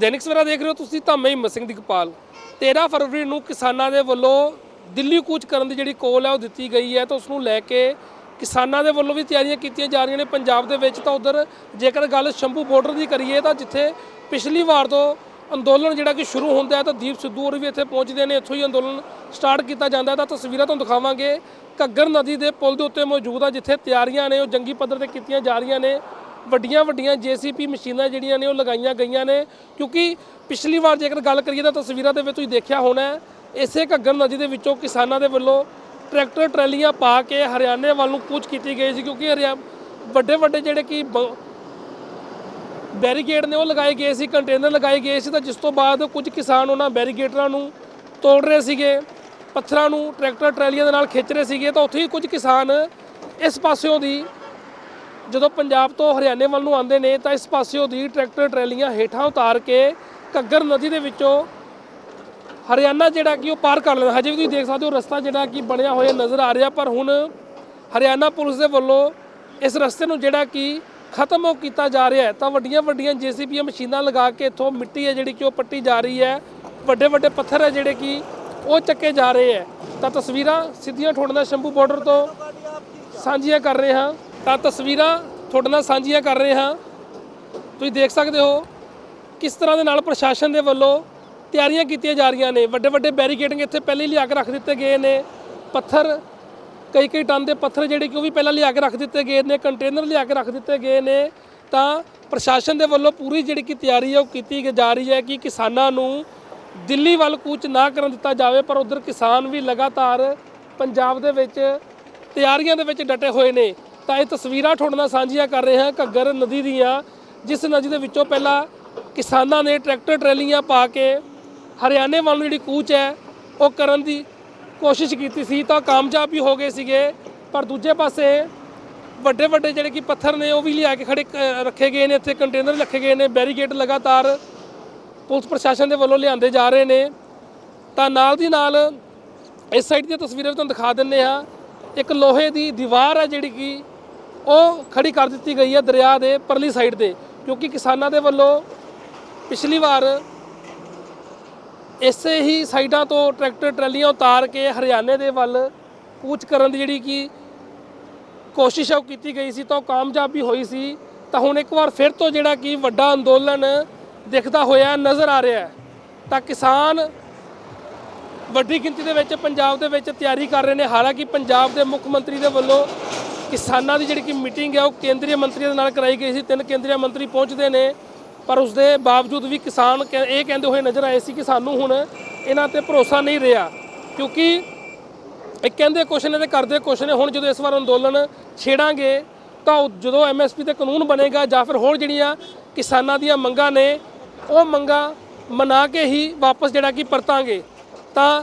ਦੈਨਿਕ ਸਵੇਰਾ ਦੇਖ ਰਹੇ ਹੋ ਤੁਸੀਂ ਤਾਂ ਮੈਂ ਹਿੰਮਤ ਸਿੰਘ ਦੀਪਾਲ 13 ਫਰਵਰੀ ਨੂੰ ਕਿਸਾਨਾਂ ਦੇ ਵੱਲੋਂ ਦਿੱਲੀ ਕੂਚ ਕਰਨ ਦੀ ਜਿਹੜੀ ਕੋਲ ਹੈ, ਉਹ ਦਿੱਤੀ ਗਈ ਹੈ ਤਾਂ ਉਸ ਨੂੰ ਲੈ ਕੇ ਕਿਸਾਨਾਂ ਦੇ ਵੱਲੋਂ ਵੀ ਤਿਆਰੀਆਂ ਕੀਤੀਆਂ ਜਾ ਰਹੀਆਂ ਨੇ। ਪੰਜਾਬ ਦੇ ਵਿੱਚ ਤਾਂ ਉਧਰ ਜੇਕਰ ਗੱਲ ਸ਼ੰਭੂ ਬਾਰਡਰ ਦੀ ਕਰੀਏ ਤਾਂ ਜਿੱਥੇ ਪਿਛਲੀ ਵਾਰ ਤੋਂ ਅੰਦੋਲਨ ਜਿਹੜਾ ਕਿ ਸ਼ੁਰੂ ਹੁੰਦਾ ਹੈ, ਤਾਂ ਦੀਪ ਸਿੱਧੂ ਹੋਰ ਵੀ ਇੱਥੇ ਪਹੁੰਚਦੇ ਨੇ। ਇੱਥੋਂ ਹੀ ਅੰਦੋਲਨ ਸਟਾਰਟ ਕੀਤਾ ਜਾਂਦਾ ਹੈ। ਤਾਂ ਤਸਵੀਰਾਂ ਤੁਹਾਨੂੰ ਦਿਖਾਵਾਂਗੇ। ਘੱਗਰ ਨਦੀ ਦੇ ਪੁਲ ਦੇ ਉੱਤੇ ਮੌਜੂਦ ਆ, ਜਿੱਥੇ ਤਿਆਰੀਆਂ ਨੇ, ਉਹ ਜੰਗੀ ਪੱਧਰ ਤੇ ਕੀਤੀਆਂ ਜਾ ਰਹੀਆਂ ਨੇ। ਵੱਡੀਆਂ ਵੱਡੀਆਂ ਜੀਸੀਪੀ ਮਸ਼ੀਨਾਂ ਜਿਹੜੀਆਂ ਨੇ ਉਹ ਲਗਾਈਆਂ ਗਈਆਂ ਨੇ। ਕਿਉਂਕਿ ਪਿਛਲੀ ਵਾਰ ਜੇਕਰ ਗੱਲ ਕਰੀਏ ਤਾਂ ਤਸਵੀਰਾਂ ਦੇ ਵਿੱਚ ਤੁਸੀਂ ਦੇਖਿਆ ਹੋਣਾ ਇਸੇ ਘੱਗਰ ਨਦੀ ਦੇ ਵਿੱਚੋਂ ਕਿਸਾਨਾਂ ਦੇ ਵੱਲੋਂ ਟਰੈਕਟਰ, ਟਰਾਲੀਆਂ ਪਾ ਕੇ ਹਰਿਆਣੇ ਵੱਲ ਨੂੰ ਕੂਚ ਕੀਤੀ ਗਈ ਸੀ। ਕਿਉਂਕਿ ਹਰਿਆ ਵੱਡੇ ਵੱਡੇ ਜਿਹੜੇ ਕਿ ਬ- ਬੈਰੀਕੇਡ ਨੇ ਉਹ ਲਗਾਏ ਗਏ ਸੀ, ਕੰਟੇਨਰ ਲਗਾਏ ਗਏ ਸੀ। ਤਾਂ ਜਿਸ ਤੋਂ ਬਾਅਦ ਕੁਝ ਕਿਸਾਨ ਉਹਨਾਂ ਬੈਰੀਕੇਡਰਾਂ ਨੂੰ ਤੋੜ ਰਹੇ ਸੀਗੇ, ਪੱਥਰਾਂ ਨੂੰ ਟਰੈਕਟਰ, ਟਰਾਲੀਆਂ ਦੇ ਨਾਲ ਖਿੱਚ ਰਹੇ ਸੀਗੇ। ਤਾਂ ਉੱਥੇ ਹੀ ਕੁਝ ਕਿਸਾਨ ਇਸ ਪਾਸਿਓਂ ਦੀ ਜਦੋਂ ਪੰਜਾਬ ਤੋਂ ਹਰਿਆਣੇ ਵੱਲ ਨੂੰ ਆਉਂਦੇ ਨੇ, ਤਾਂ ਇਸ ਪਾਸਿਓਂ ਦੀ ਟਰੈਕਟਰ ਟਰੈਲੀਆਂ ਹੇਠਾਂ ਉਤਾਰ ਕੇ ਘੱਗਰ ਨਦੀ ਦੇ ਵਿੱਚੋਂ ਹਰਿਆਣਾ ਜਿਹੜਾ ਕਿ ਉਹ ਪਾਰ ਕਰ ਲੈਂਦਾ। ਹਜੇ ਵੀ ਤੁਸੀਂ ਦੇਖ ਸਕਦੇ ਹੋ ਰਸਤਾ ਜਿਹੜਾ ਕਿ ਬਣਿਆ ਹੋਇਆ ਨਜ਼ਰ ਆ ਰਿਹਾ, ਪਰ ਹੁਣ ਹਰਿਆਣਾ ਪੁਲਿਸ ਦੇ ਵੱਲੋਂ ਇਸ ਰਸਤੇ ਨੂੰ ਜਿਹੜਾ ਕਿ ਖਤਮ ਉਹ ਕੀਤਾ ਜਾ ਰਿਹਾ ਹੈ। ਤਾਂ ਵੱਡੀਆਂ ਵੱਡੀਆਂ ਜੀਸੀਬੀ ਮਸ਼ੀਨਾਂ ਲਗਾ ਕੇ ਇੱਥੋਂ ਮਿੱਟੀ ਹੈ ਜਿਹੜੀ ਕਿ ਉਹ ਪੱਟੀ ਜਾ ਰਹੀ ਹੈ। ਵੱਡੇ ਵੱਡੇ ਪੱਥਰ ਹੈ ਜਿਹੜੇ ਕਿ ਉਹ ਚੱਕੇ ਜਾ ਰਹੇ ਹੈ। ਤਾਂ ਤਸਵੀਰਾਂ ਸਿੱਧੀਆਂ ਤੁਹਾਡੇ ਨਾਲ ਸ਼ੰਭੂ ਬਾਰਡਰ ਤੋਂ ਸਾਂਝੀਆਂ ਕਰ ਰਹੇ ਹਾਂ। ਤਾਂ ਤਸਵੀਰਾਂ ਤੁਹਾਡੇ ਨਾਲ ਸਾਂਝੀਆਂ ਕਰ ਰਹੇ ਹਾਂ। ਤੁਸੀਂ ਦੇਖ ਸਕਦੇ ਹੋ ਕਿਸ ਤਰ੍ਹਾਂ ਦੇ ਨਾਲ ਪ੍ਰਸ਼ਾਸਨ ਦੇ ਵੱਲੋਂ ਤਿਆਰੀਆਂ ਕੀਤੀਆਂ ਜਾ ਰਹੀਆਂ ਨੇ। ਵੱਡੇ ਵੱਡੇ ਬੈਰੀਕੇਡਿੰਗ ਇੱਥੇ ਪਹਿਲੇ ਹੀ ਲਿਆ ਕੇ ਰੱਖ ਦਿੱਤੇ ਗਏ ਨੇ। ਪੱਥਰ, ਕਈ ਕਈ ਟਨ ਦੇ ਪੱਥਰ ਜਿਹੜੇ ਕਿ ਉਹ ਵੀ ਪਹਿਲਾਂ ਲਿਆ ਕੇ ਰੱਖ ਦਿੱਤੇ ਗਏ ਨੇ, ਕੰਟੇਨਰ ਲਿਆ ਕੇ ਰੱਖ ਦਿੱਤੇ ਗਏ ਨੇ। ਤਾਂ ਪ੍ਰਸ਼ਾਸਨ ਦੇ ਵੱਲੋਂ ਪੂਰੀ ਜਿਹੜੀ ਕਿ ਤਿਆਰੀ ਹੈ ਉਹ ਕੀਤੀ ਜਾ ਰਹੀ ਹੈ ਕਿ ਕਿਸਾਨਾਂ ਨੂੰ ਦਿੱਲੀ ਵੱਲ ਕੂਚ ਨਾ ਕਰਨ ਦਿੱਤਾ ਜਾਵੇ, ਪਰ ਉਧਰ ਕਿਸਾਨ ਵੀ ਲਗਾਤਾਰ ਪੰਜਾਬ ਦੇ ਵਿੱਚ ਤਿਆਰੀਆਂ ਦੇ ਵਿੱਚ ਡਟੇ ਹੋਏ ਨੇ। ਤਾਂ ਇਹ ਤਸਵੀਰਾਂ ਤੁਹਾਡੇ ਨਾਲ ਸਾਂਝੀਆਂ ਕਰ ਰਹੇ ਹਾਂ ਘੱਗਰ ਨਦੀ ਦੀਆਂ, ਜਿਸ ਨਦੀ ਦੇ ਵਿੱਚੋਂ ਪਹਿਲਾਂ ਕਿਸਾਨਾਂ ਨੇ ਟਰੈਕਟਰ ਟਰੈਲੀਆਂ ਪਾ ਕੇ ਹਰਿਆਣੇ ਵੱਲ ਨੂੰ ਜਿਹੜੀ ਕੂਚ ਹੈ, ਉਹ ਕਰਨ ਦੀ ਕੋਸ਼ਿਸ਼ ਕੀਤੀ ਸੀ, ਤਾਂ ਕਾਮਯਾਬ ਵੀ ਹੋ ਗਏ ਸੀਗੇ। ਪਰ ਦੂਜੇ ਪਾਸੇ ਵੱਡੇ ਵੱਡੇ ਜਿਹੜੇ ਕਿ ਪੱਥਰ ਨੇ, ਉਹ ਵੀ ਲਿਆ ਕੇ ਖੜੇ ਕ- ਰੱਖੇ ਗਏ ਨੇ, ਇੱਥੇ ਕੰਟੇਨਰ ਰੱਖੇ ਗਏ ਨੇ, ਬੈਰੀਕੇਡ ਲਗਾਤਾਰ ਪੁਲਿਸ ਪ੍ਰਸ਼ਾਸਨ ਦੇ ਵੱਲੋਂ ਲਿਆਂਦੇ ਜਾ ਰਹੇ ਨੇ। ਤਾਂ ਨਾਲ ਦੀ ਨਾਲ ਇਸ ਸਾਈਡ ਦੀਆਂ ਤਸਵੀਰਾਂ ਵੀ ਤੁਹਾਨੂੰ ਦਿਖਾ ਦਿੰਨੇ ਆ ਇੱਕ ਲੋਹੇ ਦੀ ਦੀਵਾਰ ਹੈ ਜਿਹੜੀ ਕਿ ਉਹ ਖੜੀ ਕਰ ਦਿੱਤੀ ਗਈ ਹੈ ਦਰਿਆ ਦੇ ਪਰਲੀ ਸਾਈਡ ਤੇ, ਕਿਉਂਕਿ ਕਿਸਾਨਾਂ ਦੇ ਵੱਲੋਂ ਪਿਛਲੀ ਵਾਰ ਇਸੇ ਹੀ ਸਾਈਡਾਂ ਤੋਂ ਟਰੈਕਟਰ ਟਰਾਲੀਆਂ ਉਤਾਰ ਕੇ ਹਰਿਆਣੇ ਦੇ ਵੱਲ ਕੂਚ ਕਰਨ ਦੀ ਜਿਹੜੀ ਕਿ ਕੋਸ਼ਿਸ਼ ਉਹ ਕੀਤੀ ਗਈ ਸੀ, ਤਾਂ ਉਹ ਕਾਮਯਾਬ ਵੀ ਹੋਈ ਸੀ। ਤਾਂ ਹੁਣ ਇੱਕ ਵਾਰ ਫਿਰ ਤੋਂ ਜਿਹੜਾ ਕਿ ਵੱਡਾ ਅੰਦੋਲਨ ਦਿਖਦਾ ਹੋਇਆ ਨਜ਼ਰ ਆ ਰਿਹਾ ਹੈ। ਤਾਂ ਕਿਸਾਨ ਵੱਡੀ ਗਿਣਤੀ ਦੇ ਵਿੱਚ ਪੰਜਾਬ ਦੇ ਵਿੱਚ ਤਿਆਰੀ ਕਰ ਰਹੇ ਨੇ, ਹਾਲਾਂਕਿ ਪੰਜਾਬ ਦੇ ਮੁੱਖ ਮੰਤਰੀ ਦੇ ਵੱਲੋਂ ਕਿਸਾਨਾਂ ਦੀ ਜਿਹੜੀ ਕਿ ਮੀਟਿੰਗ ਹੈ, ਉਹ ਕੇਂਦਰੀ ਮੰਤਰੀਆਂ ਦੇ ਨਾਲ ਕਰਾਈ ਗਈ ਸੀ। ਤਿੰਨ ਕੇਂਦਰੀ ਮੰਤਰੀ ਪਹੁੰਚਦੇ ਨੇ, ਪਰ ਉਸ ਦੇ ਬਾਵਜੂਦ ਵੀ ਕਿਸਾਨ ਕਹਿ- ਇਹ ਕਹਿੰਦੇ ਹੋਏ ਨਜ਼ਰ ਆਏ ਸੀ ਕਿ ਸਾਨੂੰ ਹੁਣ ਇਹਨਾਂ ਤੇ ਭਰੋਸਾ ਨਹੀਂ ਰਿਹਾ, ਕਿਉਂਕਿ ਇਹ ਕਹਿੰਦੇ ਕੁਛ ਨੇ ਤੇ ਕਰਦੇ ਕੁਛ ਨੇ। ਹੁਣ ਜਦੋਂ ਇਸ ਵਾਰ ਅੰਦੋਲਨ ਛੇੜਾਂਗੇ, ਤਾਂ ਉਹ ਜਦੋਂ ਐਮਐਸਪੀ ਤੇ ਕਾਨੂੰਨ ਬਣੇਗਾ ਜਾਂ ਫਿਰ ਹੋਰ ਜਿਹੜੀਆਂ ਕਿਸਾਨਾਂ ਦੀਆਂ ਮੰਗਾਂ ਨੇ, ਉਹ ਮੰਗਾਂ ਮਨਾ ਕੇ ਹੀ ਵਾਪਸ ਜਿਹੜਾ ਕਿ ਪਰਤਾਂਗੇ। ਤਾਂ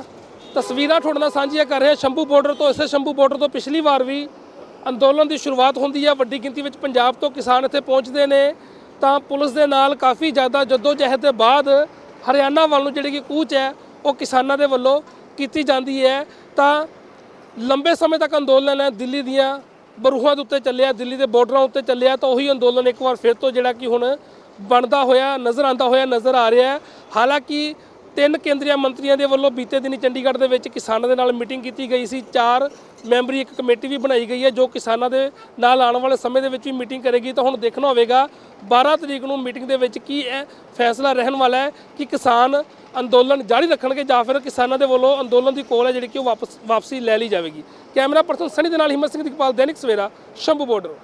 ਤਸਵੀਰਾਂ ਤੁਹਾਡੇ ਨਾਲ ਸਾਂਝੀਆਂ ਕਰ ਰਿਹਾ, ਸ਼ੰਭੂ ਬਾਰਡਰ ਤੋਂ, ਇਸੇ ਸ਼ੰਭੂ ਬਾਰਡਰ ਤੋਂ ਪਿਛਲੀ ਵਾਰ ਵੀ ਅੰਦੋਲਨ ਦੀ ਸ਼ੁਰੂਆਤ ਹੁੰਦੀ ਹੈ ਵੱਡੀ ਗਿਣਤੀ ਵਿੱਚ ਪੰਜਾਬ ਤੋਂ ਕਿਸਾਨ ਇੱਥੇ ਪਹੁੰਚਦੇ ਨੇ। ਤਾਂ ਪੁਲਿਸ ਦੇ ਨਾਲ ਕਾਫੀ ਜ਼ਿਆਦਾ ਜਦੋਜਹਿਦ ਦੇ ਬਾਅਦ ਹਰਿਆਣਾ ਵੱਲ ਨੂੰ ਜਿਹੜੀ ਕਿ ਕੂਚ ਹੈ, ਉਹ ਕਿਸਾਨਾਂ ਦੇ ਵੱਲੋਂ ਕੀਤੀ ਜਾਂਦੀ ਹੈ। ਤਾਂ ਲੰਬੇ ਸਮੇਂ ਤੱਕ ਅੰਦੋਲਨ ਹੈ, ਦਿੱਲੀ ਦੀਆਂ ਬਰੂਹਾਂ ਦੇ ਉੱਤੇ ਚੱਲਿਆ, ਦਿੱਲੀ ਦੇ ਬਾਰਡਰਾਂ ਉੱਤੇ ਚੱਲਿਆ, ਤਾਂ ਉਹੀ ਅੰਦੋਲਨ ਇੱਕ ਵਾਰ ਫਿਰ ਤੋਂ ਜਿਹੜਾ ਕਿ ਹੁਣ ਬਣਦਾ ਹੋਇਆ, ਨਜ਼ਰ ਆਂਦਾ ਹੋਇਆ, ਨਜ਼ਰ ਆ ਰਿਹਾ ਹਾਲਾਂਕਿ ਤਿੰਨ ਕੇਂਦਰੀ ਮੰਤਰੀਆਂ ਦੇ ਵੱਲੋਂ ਬੀਤੇ ਦਿਨੀ ਚੰਡੀਗੜ੍ਹ ਦੇ ਵਿੱਚ ਕਿਸਾਨਾਂ ਦੇ ਨਾਲ ਮੀਟਿੰਗ ਕੀਤੀ ਗਈ ਸੀ। ਚਾਰ ਮੈਂਬਰੀ ਇੱਕ ਕਮੇਟੀ ਵੀ ਬਣਾਈ ਗਈ ਹੈ, ਜੋ ਕਿਸਾਨਾਂ ਦੇ ਨਾਲ ਆਉਣ ਵਾਲੇ ਸਮੇਂ ਦੇ ਵਿੱਚ ਵੀ ਮੀਟਿੰਗ ਕਰੇਗੀ। ਤਾਂ ਹੁਣ ਦੇਖਣਾ ਹੋਵੇਗਾ 12 ਤਰੀਕ ਨੂੰ ਮੀਟਿੰਗ ਦੇ ਵਿੱਚ ਕੀ ਹੈ ਫੈਸਲਾ ਰਹਿਣ ਵਾਲਾ ਹੈ ਕਿ ਕਿਸਾਨ ਅੰਦੋਲਨ ਜਾਰੀ ਰੱਖਣਗੇ ਜਾਂ ਫਿਰ ਕਿਸਾਨਾਂ ਦੇ ਵੱਲੋਂ ਅੰਦੋਲਨ ਦੀ ਕੋਲ ਹੈ ਜਿਹੜੀ ਕਿ ਉਹ ਵਾਪਸ ਵਾਪਸੀ ਲੈ ਲਈ ਜਾਵੇਗੀ। ਕੈਮਰਾ ਪਰਸਨ ਸਨੀ ਦੇ ਨਾਲ ਹਿੰਮਤ ਸਿੰਘ ਦੀਪਾਲ ਦੈਨਿਕ ਸਵੇਰਾ, ਸ਼ੰਭੂ ਬਾਰਡਰ